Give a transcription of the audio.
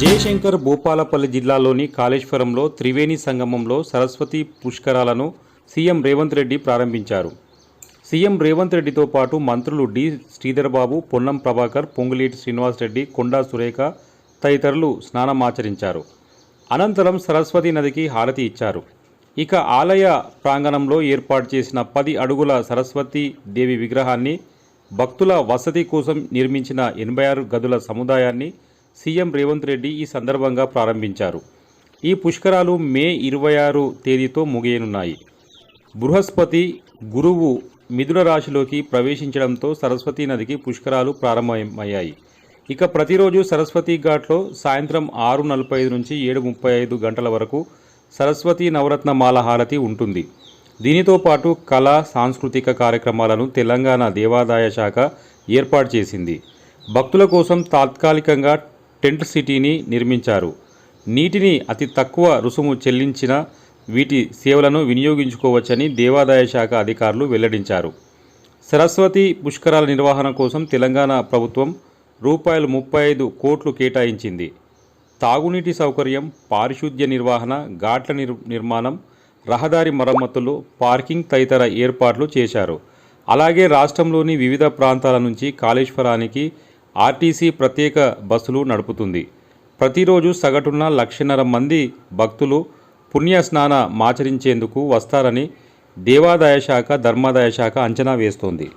జయశంకర్ భూపాలపల్లి జిల్లాలోని కాళేశ్వరంలో త్రివేణి సంగమంలో సరస్వతి పుష్కరాలను సీఎం రేవంత్ రెడ్డి ప్రారంభించారు. సీఎం రేవంత్ రెడ్డితో పాటు మంత్రులు డి శ్రీధర్బాబు పొన్నం ప్రభాకర్ పొంగులేటి శ్రీనివాసరెడ్డి కొండా సురేఖ తదితరులు స్నానమాచరించారు అనంతరం సరస్వతి నదికి హారతి ఇచ్చారు. ఇక ఆలయ ప్రాంగణంలో ఏర్పాటు చేసిన పది అడుగుల సరస్వతి దేవి విగ్రహాన్ని భక్తుల వసతి కోసం నిర్మించిన ఎనభై ఆరు గదుల సముదాయాన్ని సీఎం రేవంత్ రెడ్డి ఈ సందర్భంగా ప్రారంభించారు. ఈ పుష్కరాలు మే ఇరవై ఆరు తేదీతో ముగియనున్నాయి. బృహస్పతి గురువు మిథున రాశిలోకి ప్రవేశించడంతో సరస్వతీ నదికి పుష్కరాలు ప్రారంభమయ్యాయి. ఇక ప్రతిరోజు సరస్వతి ఘాట్లో సాయంత్రం ఆరు నలభై ఐదు నుంచి ఏడు ముప్పై ఐదు గంటల వరకు సరస్వతి నవరత్న మాల హారతి ఉంటుంది. దీనితో పాటు కళా సాంస్కృతిక కార్యక్రమాలను తెలంగాణ దేవాదాయ శాఖ ఏర్పాటు చేసింది. భక్తుల కోసం తాత్కాలికంగా టెంట్ సిటీని నిర్మించారు. నీటిని అతి తక్కువ రుసుము చెల్లించిన వీటి సేవలను వినియోగించుకోవచ్చని దేవాదాయ శాఖ అధికారులు వెల్లడించారు. సరస్వతి పుష్కరాల నిర్వహణ కోసం తెలంగాణ ప్రభుత్వం రూపాయలు ముప్పై ఐదు కోట్లు కేటాయించింది. తాగునీటి సౌకర్యం పారిశుద్ధ్య నిర్వహణ ఘాట్ల నిర్ నిర్మాణం రహదారి మరమ్మతులు పార్కింగ్ తదితర ఏర్పాట్లు చేశారు. అలాగే రాష్ట్రంలోని వివిధ ప్రాంతాల నుంచి కాళేశ్వరానికి ఆర్టీసీ ప్రత్యేక బస్సులు నడుపుతుంది. ప్రతిరోజు సగటున లక్షన్నర మంది భక్తులు పుణ్యస్నాన మాచరించేందుకు వస్తారని దేవాదాయ శాఖ ధర్మాదాయ శాఖ అంచనా వేస్తోంది.